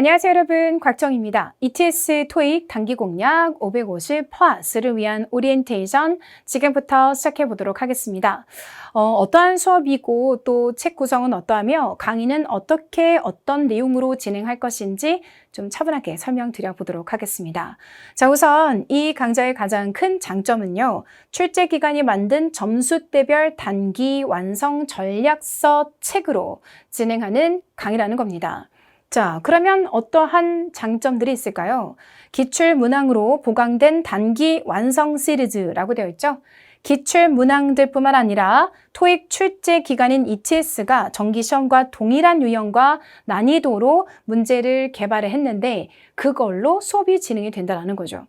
안녕하세요 여러분 곽정입니다. ETS 토익 단기 공략 550 플러스를 위한 오리엔테이션 지금부터 시작해 보도록 하겠습니다. 어, 떠한 수업이고 또 책 구성은 어떠하며 강의는 어떻게 어떤 내용으로 진행할 것인지 좀 차분하게 설명드려 보도록 하겠습니다. 자 우선 이 강좌의 가장 큰 장점은요. 출제 기간이 만든 점수대별 단기 완성 전략서 책으로 진행하는 강의라는 겁니다. 자, 그러면 어떠한 장점들이 있을까요? 기출 문항으로 보강된 단기 완성 시리즈라고 되어 있죠. 기출 문항들뿐만 아니라 토익 출제 기간인 ETS가 정기 시험과 동일한 유형과 난이도로 문제를 개발을 했는데 그걸로 수업이 진행이 된다는 거죠.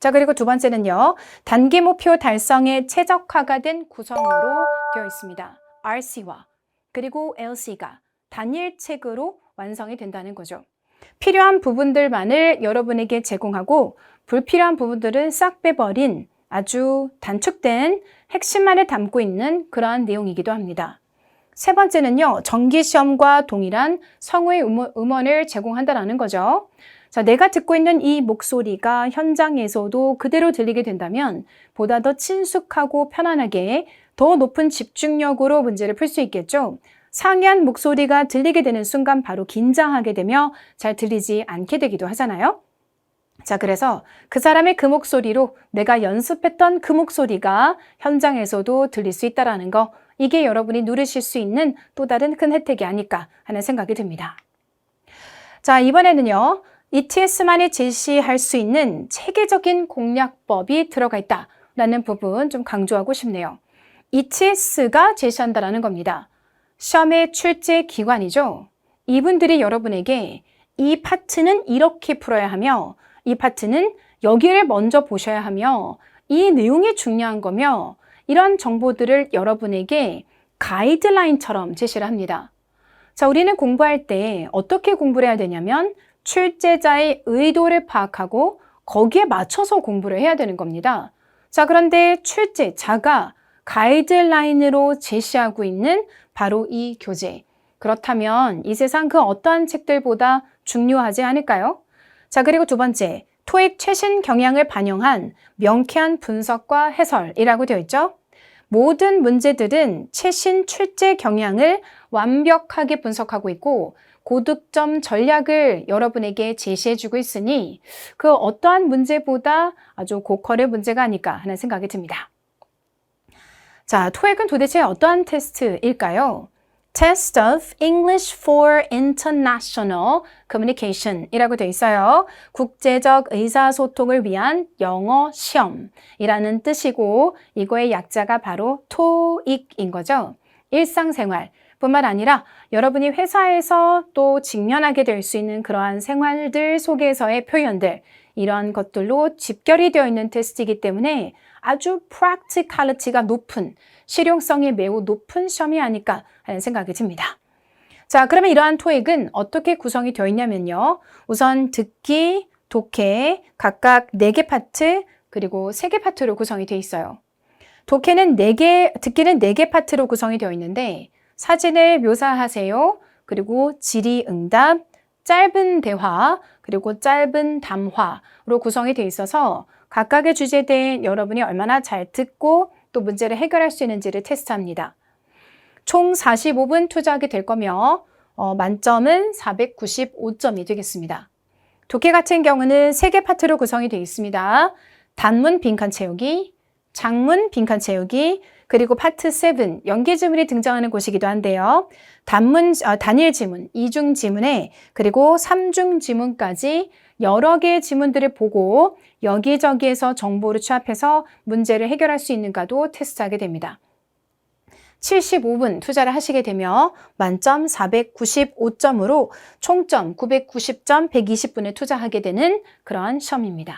자, 그리고 두 번째는요. 단기 목표 달성에 최적화가 된 구성으로 되어 있습니다. RC와 그리고 LC가 단일 책으로 완성이 된다는 거죠. 필요한 부분들만을 여러분에게 제공하고 불필요한 부분들은 싹 빼버린 아주 단축된 핵심만을 담고 있는 그러한 내용이기도 합니다. 세 번째는요, 정기시험과 동일한 성우의 음원을 제공한다는 거죠. 자, 내가 듣고 있는 이 목소리가 현장에서도 그대로 들리게 된다면 보다 더 친숙하고 편안하게 더 높은 집중력으로 문제를 풀 수 있겠죠. 상이한 목소리가 들리게 되는 순간 바로 긴장하게 되며 잘 들리지 않게 되기도 하잖아요. 자, 그래서 그 사람의 그 목소리로 내가 연습했던 그 목소리가 현장에서도 들릴 수 있다라는 거, 이게 여러분이 누리실 수 있는 또 다른 큰 혜택이 아닐까 하는 생각이 듭니다. 자, 이번에는요, ETS만이 제시할 수 있는 체계적인 공략법이 들어가 있다라는 부분 좀 강조하고 싶네요. ETS가 제시한다라는 겁니다. 시험의 출제 기관이죠. 이분들이 여러분에게 이 파트는 이렇게 풀어야 하며 이 파트는 여기를 먼저 보셔야 하며 이 내용이 중요한 거며 이런 정보들을 여러분에게 가이드라인처럼 제시를 합니다. 자, 우리는 공부할 때 어떻게 공부를 해야 되냐면 출제자의 의도를 파악하고 거기에 맞춰서 공부를 해야 되는 겁니다. 자, 그런데 출제자가 가이드라인으로 제시하고 있는 바로 이 교재. 그렇다면 이 세상 그 어떠한 책들보다 중요하지 않을까요? 자, 그리고 두 번째, 토익 최신 경향을 반영한 명쾌한 분석과 해설이라고 되어 있죠. 모든 문제들은 최신 출제 경향을 완벽하게 분석하고 있고 고득점 전략을 여러분에게 제시해주고 있으니 그 어떠한 문제보다 아주 고퀄의 문제가 아닐까 하는 생각이 듭니다. 자, 토익은 도대체 어떠한 테스트일까요? Test of English for International Communication 이라고 되어 있어요. 국제적 의사소통을 위한 영어 시험이라는 뜻이고 이거의 약자가 바로 TOEIC인 거죠. 일상생활 뿐만 아니라 여러분이 회사에서 또 직면하게 될 수 있는 그러한 생활들 속에서의 표현들 이러한 것들로 집결이 되어 있는 테스트이기 때문에 아주 프랙티칼리티가 높은 실용성이 매우 높은 시험이 아닐까 하는 생각이 듭니다. 자, 그러면 이러한 토익은 어떻게 구성이 되어 있냐면요. 우선 듣기, 독해 각각 4개 파트 그리고 3개 파트로 구성이 되어 있어요. 독해는 4개, 듣기는 4개 파트로 구성이 되어 있는데 사진을 묘사하세요. 그리고 질의응답, 짧은 대화, 그리고 짧은 담화로 구성이 되어 있어서 각각의 주제에 대해 여러분이 얼마나 잘 듣고 또 문제를 해결할 수 있는지를 테스트합니다. 총 45분 투자하게 될 거며 어, 만점은 495점이 되겠습니다. 독해 같은 경우는 3개 파트로 구성이 되어 있습니다. 단문 빈칸 채우기, 장문 빈칸 채우기, 그리고 파트 7 연계 지문이 등장하는 곳이기도 한데요. 단문 어, 단일 지문, 이중 지문에 그리고 삼중 지문까지 여러 개의 지문들을 보고 여기저기에서 정보를 취합해서 문제를 해결할 수 있는가도 테스트하게 됩니다. 75분 투자를 하시게 되며 만점 495점으로 총점 990점 120분을 투자하게 되는 그런 시험입니다.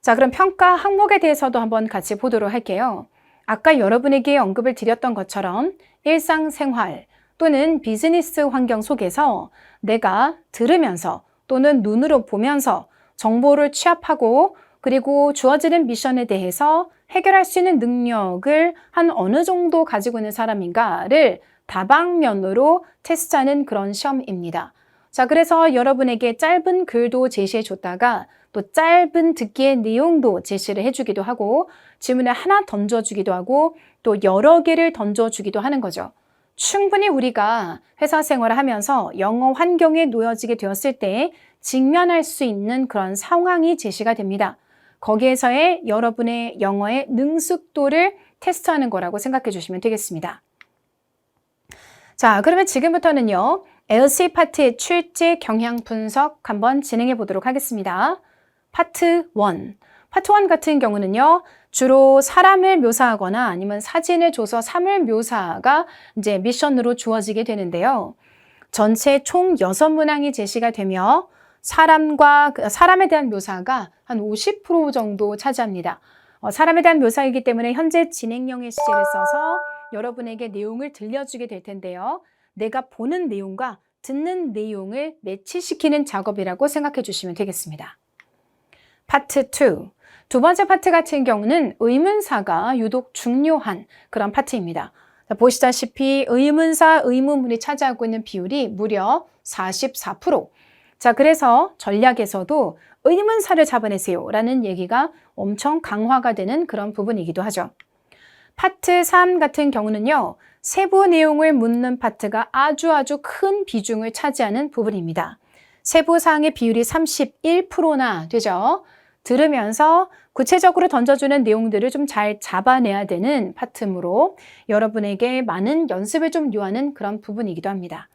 자, 그럼 평가 항목에 대해서도 한번 같이 보도록 할게요. 아까 여러분에게 언급을 드렸던 것처럼 일상생활 또는 비즈니스 환경 속에서 내가 들으면서 또는 눈으로 보면서 정보를 취합하고 그리고 주어지는 미션에 대해서 해결할 수 있는 능력을 한 어느 정도 가지고 있는 사람인가를 다방면으로 테스트하는 그런 시험입니다. 자, 그래서 여러분에게 짧은 글도 제시해 줬다가 또 짧은 듣기의 내용도 제시를 해주기도 하고 질문을 하나 던져주기도 하고 또 여러 개를 던져주기도 하는 거죠. 충분히 우리가 회사 생활을 하면서 영어 환경에 놓여지게 되었을 때 직면할 수 있는 그런 상황이 제시가 됩니다. 거기에서의 여러분의 영어의 능숙도를 테스트하는 거라고 생각해 주시면 되겠습니다. 자, 그러면 지금부터는요. LC 파트의 출제 경향 분석 한번 진행해 보도록 하겠습니다. 파트 1. 파트 1 같은 경우는요. 주로 사람을 묘사하거나 아니면 사진을 줘서 사물 묘사가 이제 미션으로 주어지게 되는데요. 전체 총 6문항이 제시가 되며 사람과 그 사람에 대한 묘사가 한 50% 정도 차지합니다. 어, 사람에 대한 묘사이기 때문에 현재 진행형의 시제를 써서 여러분에게 내용을 들려주게 될 텐데요. 내가 보는 내용과 듣는 내용을 매치시키는 작업이라고 생각해 주시면 되겠습니다. 파트 2. 두 번째 파트 같은 경우는 의문사가 유독 중요한 그런 파트입니다. 자, 보시다시피 의문사, 의문문이 차지하고 있는 비율이 무려 44%. 자, 그래서 전략에서도 의문사를 잡아내세요 라는 얘기가 엄청 강화가 되는 그런 부분이기도 하죠. 파트 3 같은 경우는요, 세부 내용을 묻는 파트가 아주 아주 큰 비중을 차지하는 부분입니다. 세부 사항의 비율이 31%나 되죠. 들으면서 구체적으로 던져주는 내용들을 좀 잘 잡아내야 되는 파트므로 여러분에게 많은 연습을 좀 요하는 그런 부분이기도 합니다.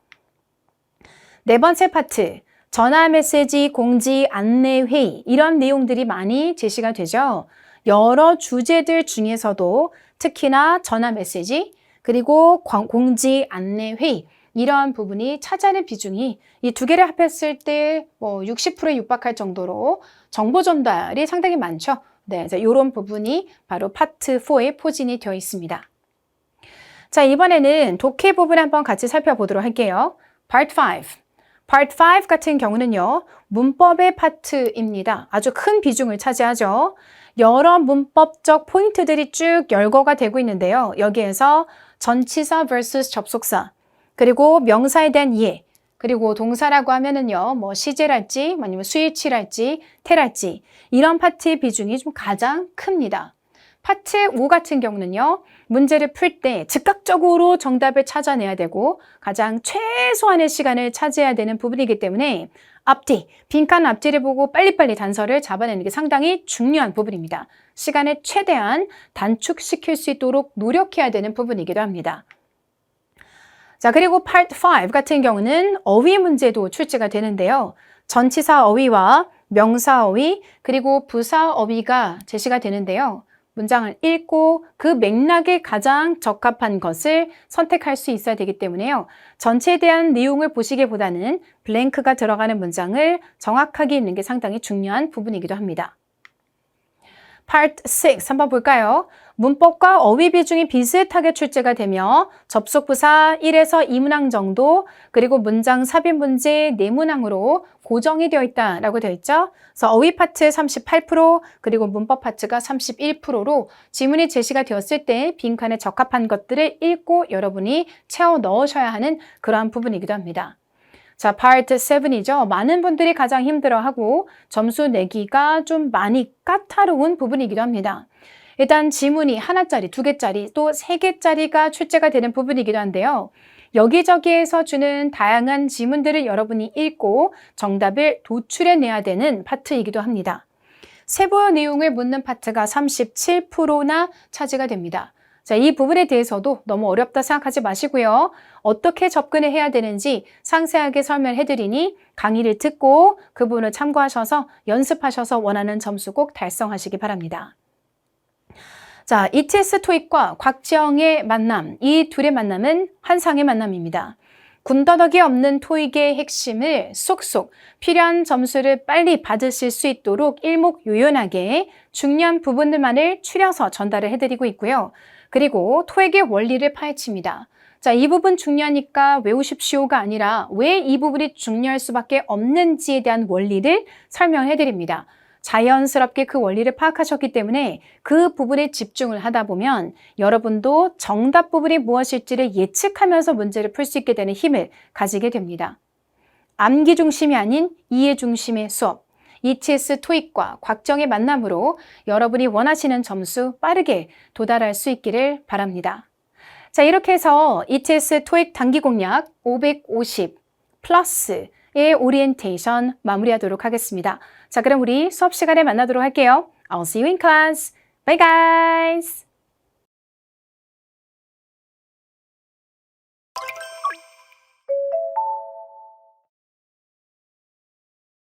네 번째 파트, 전화 메시지, 공지, 안내 회의 이런 내용들이 많이 제시가 되죠. 여러 주제들 중에서도 특히나 전화 메시지 그리고 공지, 안내 회의 이러한 부분이 차지하는 비중이 이 두 개를 합했을 때 뭐 60%에 육박할 정도로 정보 전달이 상당히 많죠. 네, 이런 부분이 바로 파트 4에 포진이 되어 있습니다. 자, 이번에는 독해 부분 한번 같이 살펴보도록 할게요. Part 5. Part 5 같은 경우는요, 문법의 파트입니다. 아주 큰 비중을 차지하죠. 여러 문법적 포인트들이 쭉 열거가 되고 있는데요. 여기에서 전치사 vs 접속사, 그리고 명사에 대한 이해, 그리고 동사라고 하면은요, 뭐 시제랄지, 아니면 수일치랄지, 태랄지, 이런 파트의 비중이 좀 가장 큽니다. 파트 5 같은 경우는요, 문제를 풀 때 즉각적으로 정답을 찾아내야 되고 가장 최소한의 시간을 차지해야 되는 부분이기 때문에 앞뒤, 빈칸 앞뒤를 보고 빨리빨리 단서를 잡아내는 게 상당히 중요한 부분입니다. 시간을 최대한 단축시킬 수 있도록 노력해야 되는 부분이기도 합니다. 자, 그리고 Part 5 같은 경우는 어휘 문제도 출제가 되는데요. 전치사 어휘와 명사 어휘, 그리고 부사 어휘가 제시가 되는데요. 문장을 읽고 그 맥락에 가장 적합한 것을 선택할 수 있어야 되기 때문에요. 전체에 대한 내용을 보시기보다는 블랭크가 들어가는 문장을 정확하게 읽는 게 상당히 중요한 부분이기도 합니다. Part 6 한번 볼까요? 문법과 어휘 비중이 비슷하게 출제가 되며 접속부사 1에서 2문항 정도 그리고 문장 삽입 문제 4문항으로 고정이 되어 있다라고 되어 있죠. 그래서 어휘 파트 38% 그리고 문법 파트가 31%로 지문이 제시가 되었을 때 빈칸에 적합한 것들을 읽고 여러분이 채워 넣으셔야 하는 그러한 부분이기도 합니다. 자, part 7이죠. 많은 분들이 가장 힘들어하고 점수 내기가 좀 많이 까다로운 부분이기도 합니다. 일단 지문이 하나짜리, 두 개짜리, 또 세 개짜리가 출제가 되는 부분이기도 한데요. 여기저기에서 주는 다양한 지문들을 여러분이 읽고 정답을 도출해내야 되는 파트이기도 합니다. 세부 내용을 묻는 파트가 37%나 차지가 됩니다. 자, 이 부분에 대해서도 너무 어렵다 생각하지 마시고요. 어떻게 접근을 해야 되는지 상세하게 설명해 드리니 강의를 듣고 그 부분을 참고하셔서 연습하셔서 원하는 점수 꼭 달성하시기 바랍니다. 자, ETS 토익과 곽지영의 만남, 이 둘의 만남은 환상의 만남입니다. 군더더기 없는 토익의 핵심을 쏙쏙 필요한 점수를 빨리 받으실 수 있도록 일목요연하게 중요한 부분들만을 추려서 전달을 해드리고 있고요. 그리고 토익의 원리를 파헤칩니다. 자, 이 부분 중요하니까 외우십시오가 아니라 왜 이 부분이 중요할 수밖에 없는지에 대한 원리를 설명해 드립니다. 자연스럽게 그 원리를 파악하셨기 때문에 그 부분에 집중을 하다 보면 여러분도 정답 부분이 무엇일지를 예측하면서 문제를 풀 수 있게 되는 힘을 가지게 됩니다. 암기 중심이 아닌 이해 중심의 수업. ETS 토익과 곽정의 만남으로 여러분이 원하시는 점수 빠르게 도달할 수 있기를 바랍니다. 자, 이렇게 해서 ETS 토익 단기 공략 550 플러스 의 오리엔테이션 마무리하도록 하겠습니다. 자, 그럼 우리 수업 시간에 만나도록 할게요. I'll see you in class. Bye guys!